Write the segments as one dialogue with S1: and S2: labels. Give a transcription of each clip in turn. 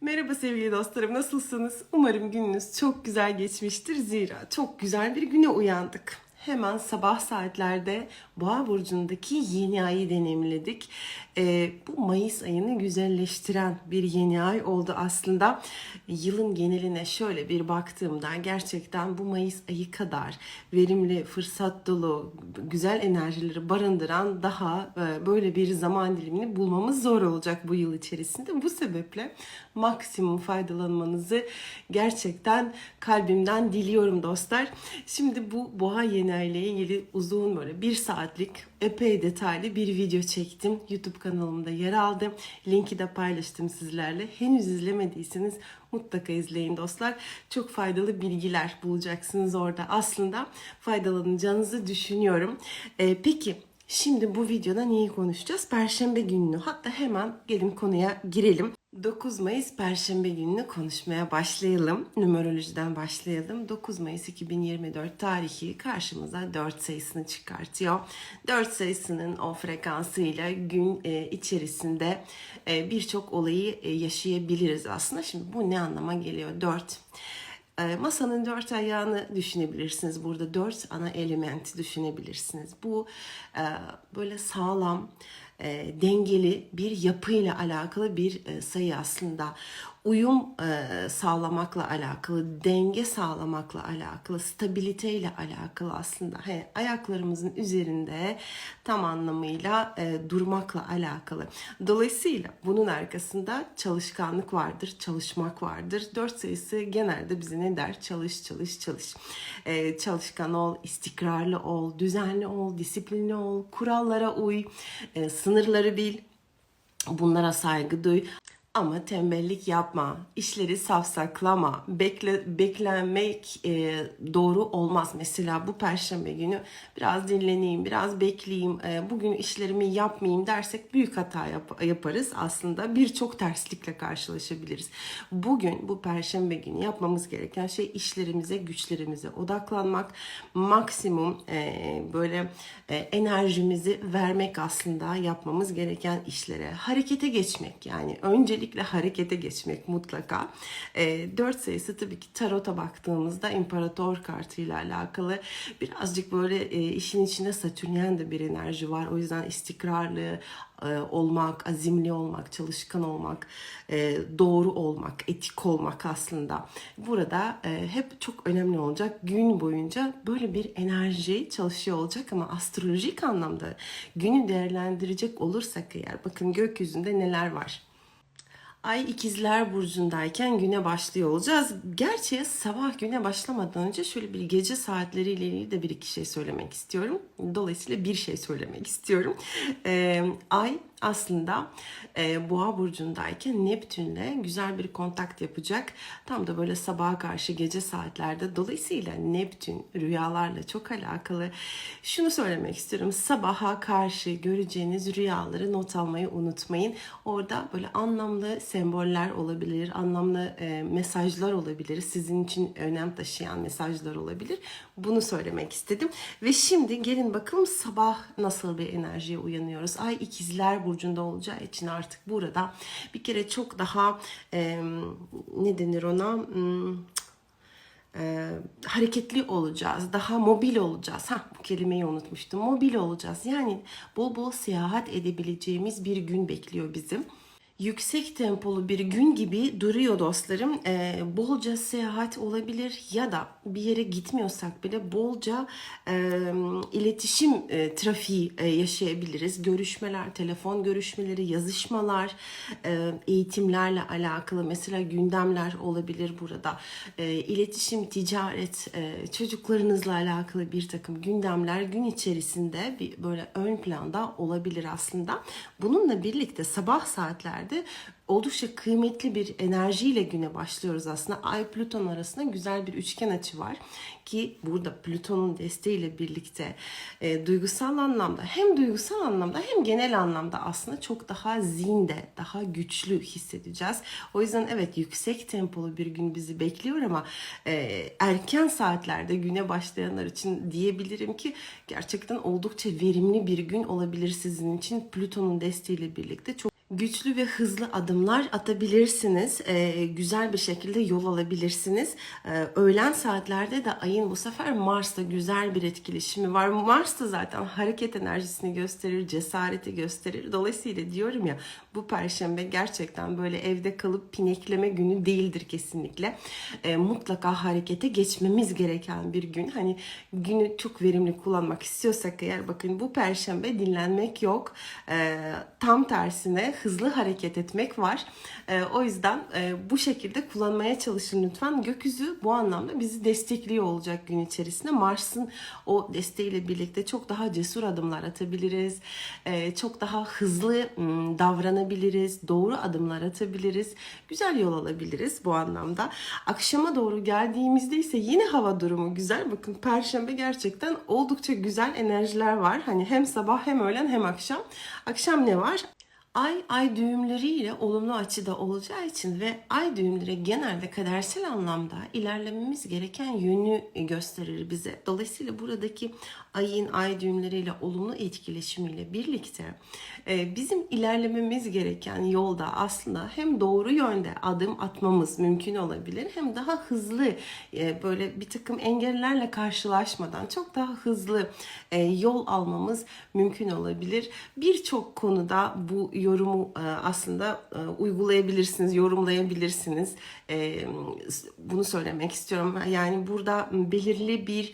S1: Merhaba sevgili dostlarım, nasılsınız? Umarım gününüz çok güzel geçmiştir. Zira çok güzel bir güne uyandık. Hemen sabah saatlerde Boğa burcundaki yeni ayı deneyimledik. Ee, bu Mayıs ayını güzelleştiren bir yeni ay oldu aslında. Yılın geneline şöyle bir baktığımda gerçekten bu Mayıs ayı kadar verimli, fırsat dolu, güzel enerjileri barındıran daha e, böyle bir zaman dilimini bulmamız zor olacak bu yıl içerisinde. Bu sebeple maksimum faydalanmanızı gerçekten kalbimden diliyorum dostlar. Şimdi bu boğa yeni ile ilgili uzun böyle bir saatlik epey detaylı bir video çektim. YouTube kanalımda yer aldı. Linki de paylaştım sizlerle. Henüz izlemediyseniz mutlaka izleyin dostlar. Çok faydalı bilgiler bulacaksınız orada. Aslında faydalanacağınızı düşünüyorum. Ee, peki Şimdi bu videoda neyi konuşacağız? Perşembe gününü. Hatta hemen gelin konuya girelim. 9 Mayıs Perşembe gününü konuşmaya başlayalım. Numerolojiden başlayalım. 9 Mayıs 2024 tarihi karşımıza 4 sayısını çıkartıyor. 4 sayısının o frekansıyla gün e, içerisinde e, birçok olayı e, yaşayabiliriz aslında. Şimdi bu ne anlama geliyor? 4 e, Masanın dört ayağını düşünebilirsiniz. Burada dört ana elementi düşünebilirsiniz. Bu böyle sağlam, e, dengeli bir yapıyla alakalı bir e, sayı aslında. Uyum e, sağlamakla alakalı, denge sağlamakla alakalı, stabiliteyle alakalı aslında. He, ayaklarımızın üzerinde tam anlamıyla e, durmakla alakalı. Dolayısıyla bunun arkasında çalışkanlık vardır, çalışmak vardır. Dört sayısı genelde bize ne der? Çalış, çalış, çalış. E, çalışkan ol, istikrarlı ol, düzenli ol, disiplinli ol, kurallara uy, sınırları bil, bunlara saygı duy. Ama tembellik yapma, işleri safsaklama, bekle, beklenmek e, doğru olmaz. Mesela bu perşembe günü biraz dinleneyim, biraz bekleyeyim, e, bugün işlerimi yapmayayım dersek büyük hata yap- yaparız. Aslında birçok terslikle karşılaşabiliriz. Bugün bu perşembe günü yapmamız gereken şey işlerimize, güçlerimize odaklanmak, maksimum e, böyle e, enerjimizi vermek aslında yapmamız gereken işlere. Harekete geçmek yani öncelikle harekete geçmek mutlaka. E, 4 sayısı tabii ki tarota baktığımızda imparator kartıyla alakalı birazcık böyle e, işin içinde satürnyen de bir enerji var. O yüzden istikrarlı, e, olmak, azimli olmak, çalışkan olmak, e, doğru olmak, etik olmak aslında. Burada e, hep çok önemli olacak. Gün boyunca böyle bir enerji çalışıyor olacak ama astrolojik anlamda günü değerlendirecek olursak eğer bakın gökyüzünde neler var. Ay ikizler burcundayken güne başlıyor olacağız. Gerçi sabah güne başlamadan önce şöyle bir gece saatleriyle ilgili de bir iki şey söylemek istiyorum. Dolayısıyla bir şey söylemek istiyorum. Ee, ay aslında e, Boğa burcundayken Neptün'le güzel bir kontakt yapacak. Tam da böyle sabaha karşı gece saatlerde. Dolayısıyla Neptün rüyalarla çok alakalı. Şunu söylemek istiyorum. Sabaha karşı göreceğiniz rüyaları not almayı unutmayın. Orada böyle anlamlı semboller olabilir, anlamlı e, mesajlar olabilir. Sizin için önem taşıyan mesajlar olabilir. Bunu söylemek istedim. Ve şimdi gelin bakalım sabah nasıl bir enerjiye uyanıyoruz. Ay ikizler burcunda olacağı için artık burada bir kere çok daha e, ne denir ona Hmm, e, hareketli olacağız, daha mobil olacağız. Ha bu kelimeyi unutmuştum. Mobil olacağız. Yani bol bol seyahat edebileceğimiz bir gün bekliyor bizim yüksek tempolu bir gün gibi duruyor dostlarım. Ee, bolca seyahat olabilir ya da bir yere gitmiyorsak bile bolca e, iletişim e, trafiği e, yaşayabiliriz. Görüşmeler, telefon görüşmeleri, yazışmalar, e, eğitimlerle alakalı mesela gündemler olabilir burada. E, iletişim, ticaret, e, çocuklarınızla alakalı bir takım gündemler gün içerisinde bir böyle ön planda olabilir aslında. Bununla birlikte sabah saatlerde oldukça kıymetli bir enerjiyle güne başlıyoruz aslında. Ay Plüton arasında güzel bir üçgen açı var ki burada Plüton'un desteğiyle birlikte e, duygusal anlamda hem duygusal anlamda hem genel anlamda aslında çok daha zinde, daha güçlü hissedeceğiz. O yüzden evet yüksek tempolu bir gün bizi bekliyor ama e, erken saatlerde güne başlayanlar için diyebilirim ki gerçekten oldukça verimli bir gün olabilir sizin için. Plüton'un desteğiyle birlikte çok güçlü ve hızlı adımlar atabilirsiniz. Ee, güzel bir şekilde yol alabilirsiniz. Ee, öğlen saatlerde de ayın bu sefer Mars'ta güzel bir etkileşimi var. Mars da zaten hareket enerjisini gösterir, cesareti gösterir. Dolayısıyla diyorum ya bu perşembe gerçekten böyle evde kalıp pinekleme günü değildir kesinlikle. Ee, mutlaka harekete geçmemiz gereken bir gün. Hani günü çok verimli kullanmak istiyorsak eğer bakın bu perşembe dinlenmek yok. Ee, tam tersine hızlı hareket etmek var. Ee, o yüzden e, bu şekilde kullanmaya çalışın lütfen. Gökyüzü bu anlamda bizi destekliyor olacak gün içerisinde. Mars'ın o desteğiyle birlikte çok daha cesur adımlar atabiliriz. Ee, çok daha hızlı ım, davranabiliriz. Doğru adımlar atabiliriz. Güzel yol alabiliriz bu anlamda. Akşama doğru geldiğimizde ise yine hava durumu güzel. Bakın Perşembe gerçekten oldukça güzel enerjiler var. Hani hem sabah hem öğlen hem akşam. Akşam ne var? Ay ay düğümleriyle olumlu açıda olacağı için ve ay düğümleri genelde kadersel anlamda ilerlememiz gereken yönü gösterir bize. Dolayısıyla buradaki ayın ay düğümleriyle olumlu etkileşimiyle birlikte e, bizim ilerlememiz gereken yolda aslında hem doğru yönde adım atmamız mümkün olabilir hem daha hızlı e, böyle bir takım engellerle karşılaşmadan çok daha hızlı e, yol almamız mümkün olabilir. Birçok konuda bu yorumu e, aslında e, uygulayabilirsiniz, yorumlayabilirsiniz. E, bunu söylemek istiyorum. Yani burada belirli bir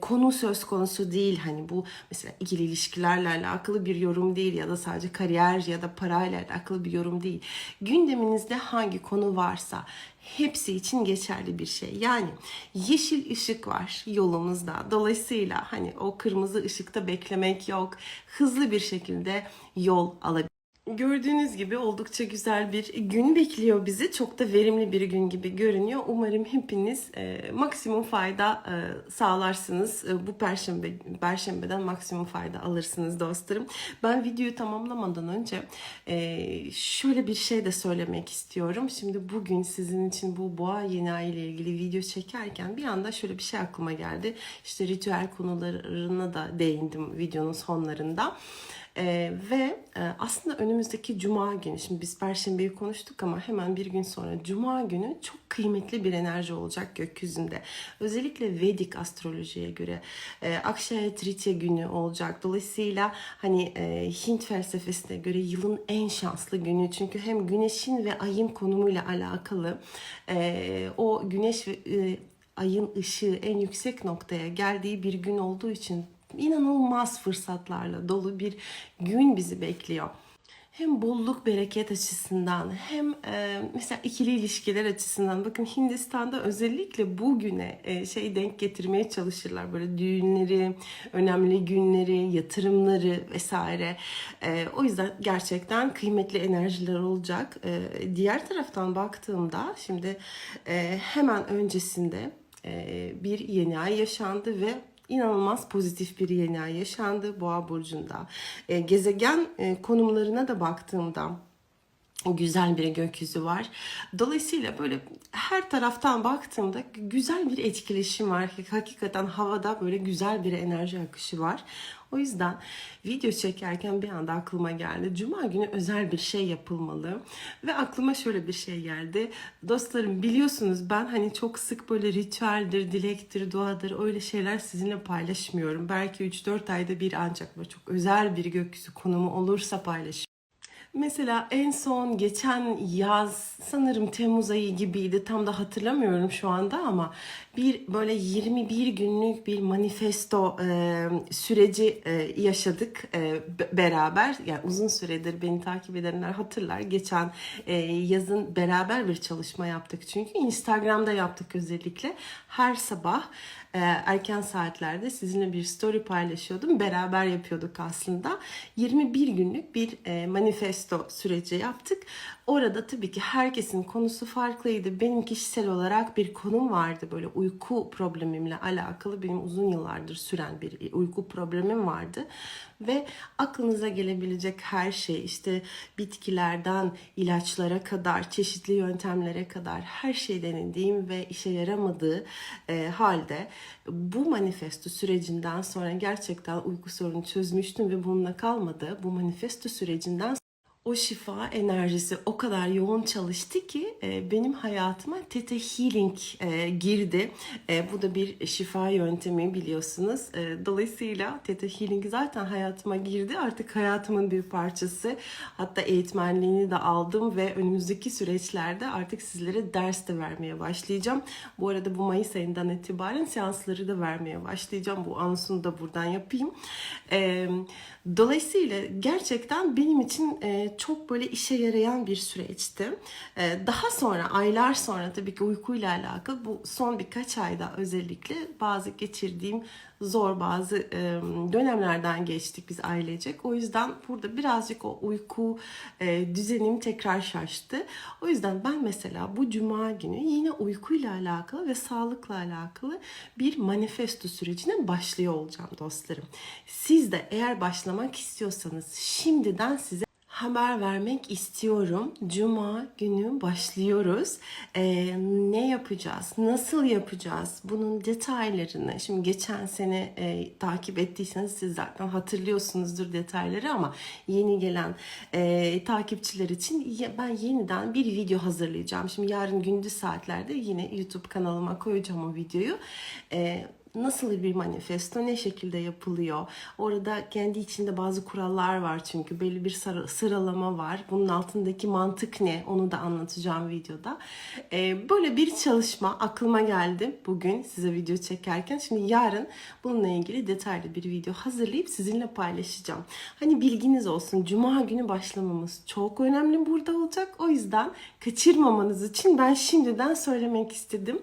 S1: konu söz konusu değil. Hani bu mesela ikili ilişkilerle alakalı bir yorum değil ya da sadece kariyer ya da parayla alakalı bir yorum değil. Gündeminizde hangi konu varsa hepsi için geçerli bir şey. Yani yeşil ışık var yolumuzda. Dolayısıyla hani o kırmızı ışıkta beklemek yok. Hızlı bir şekilde yol alabilirsiniz. Gördüğünüz gibi oldukça güzel bir gün bekliyor bizi. Çok da verimli bir gün gibi görünüyor. Umarım hepiniz e, maksimum fayda e, sağlarsınız. E, bu perşembe perşembeden maksimum fayda alırsınız dostlarım. Ben videoyu tamamlamadan önce e, şöyle bir şey de söylemek istiyorum. Şimdi bugün sizin için bu boğa yeni ay ile ilgili video çekerken bir anda şöyle bir şey aklıma geldi. İşte ritüel konularına da değindim videonun sonlarında. Ee, ve e, aslında önümüzdeki cuma günü, şimdi biz perşembeyi konuştuk ama hemen bir gün sonra cuma günü çok kıymetli bir enerji olacak gökyüzünde. Özellikle Vedik astrolojiye göre e, Akshaya Tritya günü olacak. Dolayısıyla hani e, Hint felsefesine göre yılın en şanslı günü. Çünkü hem güneşin ve ayın konumuyla alakalı e, o güneş ve e, ayın ışığı en yüksek noktaya geldiği bir gün olduğu için inanılmaz fırsatlarla dolu bir gün bizi bekliyor. Hem bolluk bereket açısından hem e, mesela ikili ilişkiler açısından bakın Hindistan'da özellikle bugüne e, şey denk getirmeye çalışırlar böyle düğünleri, önemli günleri, yatırımları vesaire. E, o yüzden gerçekten kıymetli enerjiler olacak. E, diğer taraftan baktığımda şimdi e, hemen öncesinde e, bir yeni ay yaşandı ve inanılmaz pozitif bir yeni ay yaşandı Boğa burcunda. E, gezegen e, konumlarına da baktığımda güzel bir gökyüzü var. Dolayısıyla böyle her taraftan baktığımda güzel bir etkileşim var. Hakikaten havada böyle güzel bir enerji akışı var. O yüzden video çekerken bir anda aklıma geldi. Cuma günü özel bir şey yapılmalı. Ve aklıma şöyle bir şey geldi. Dostlarım biliyorsunuz ben hani çok sık böyle ritüeldir, dilektir, duadır öyle şeyler sizinle paylaşmıyorum. Belki 3-4 ayda bir ancak böyle çok özel bir gökyüzü konumu olursa paylaşıyorum. Mesela en son geçen yaz sanırım Temmuz ayı gibiydi tam da hatırlamıyorum şu anda ama bir böyle 21 günlük bir manifesto e, süreci e, yaşadık e, beraber. Yani uzun süredir beni takip edenler hatırlar. Geçen e, yazın beraber bir çalışma yaptık çünkü Instagram'da yaptık özellikle. Her sabah erken saatlerde sizinle bir story paylaşıyordum. Beraber yapıyorduk aslında. 21 günlük bir e, manifesto süreci yaptık. Orada tabii ki herkesin konusu farklıydı. Benim kişisel olarak bir konum vardı. Böyle uyku problemimle alakalı benim uzun yıllardır süren bir uyku problemim vardı. Ve aklınıza gelebilecek her şey işte bitkilerden ilaçlara kadar, çeşitli yöntemlere kadar her şey denediğim ve işe yaramadığı e, halde bu manifesto sürecinden sonra gerçekten uyku sorunu çözmüştüm ve bununla kalmadı. Bu manifesto sürecinden o şifa enerjisi o kadar yoğun çalıştı ki e, benim hayatıma Theta Healing e, girdi. E, bu da bir şifa yöntemi biliyorsunuz. E, dolayısıyla Theta Healing zaten hayatıma girdi. Artık hayatımın bir parçası. Hatta eğitmenliğini de aldım ve önümüzdeki süreçlerde artık sizlere ders de vermeye başlayacağım. Bu arada bu Mayıs ayından itibaren seansları da vermeye başlayacağım. Bu anonsunu da buradan yapayım. E, dolayısıyla gerçekten benim için e, çok böyle işe yarayan bir süreçti. E, daha sonra aylar sonra tabii ki uykuyla alakalı bu son birkaç ayda özellikle bazı geçirdiğim zor bazı dönemlerden geçtik biz ailecek. O yüzden burada birazcık o uyku düzenim tekrar şaştı. O yüzden ben mesela bu cuma günü yine uykuyla alakalı ve sağlıkla alakalı bir manifesto sürecine başlıyor olacağım dostlarım. Siz de eğer başlamak istiyorsanız şimdiden size haber vermek istiyorum. Cuma günü başlıyoruz. Ee, ne yapacağız? Nasıl yapacağız? Bunun detaylarını. Şimdi geçen sene e, takip ettiyseniz siz zaten hatırlıyorsunuzdur detayları ama yeni gelen e, takipçiler için ben yeniden bir video hazırlayacağım. Şimdi yarın gündüz saatlerde yine YouTube kanalıma koyacağım o videoyu. E, nasıl bir manifesto ne şekilde yapılıyor? Orada kendi içinde bazı kurallar var çünkü belli bir sıra- sıralama var. Bunun altındaki mantık ne? Onu da anlatacağım videoda. Ee, böyle bir çalışma aklıma geldi bugün size video çekerken. Şimdi yarın bununla ilgili detaylı bir video hazırlayıp sizinle paylaşacağım. Hani bilginiz olsun cuma günü başlamamız çok önemli burada olacak. O yüzden kaçırmamanız için ben şimdiden söylemek istedim.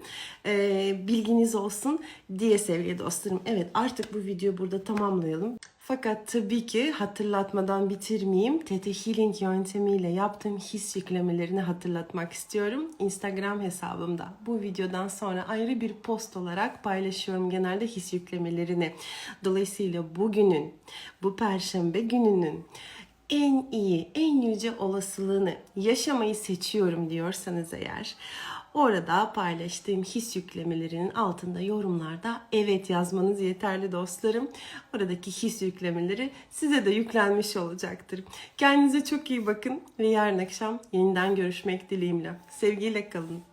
S1: Ee, bilginiz olsun diye sevgili dostlarım. Evet artık bu videoyu burada tamamlayalım. Fakat tabii ki hatırlatmadan bitirmeyeyim. Theta Healing yöntemiyle yaptığım his yüklemelerini hatırlatmak istiyorum. Instagram hesabımda bu videodan sonra ayrı bir post olarak paylaşıyorum genelde his yüklemelerini. Dolayısıyla bugünün, bu perşembe gününün en iyi, en yüce olasılığını yaşamayı seçiyorum diyorsanız eğer orada paylaştığım his yüklemelerinin altında yorumlarda evet yazmanız yeterli dostlarım. Oradaki his yüklemeleri size de yüklenmiş olacaktır. Kendinize çok iyi bakın ve yarın akşam yeniden görüşmek dileğimle. Sevgiyle kalın.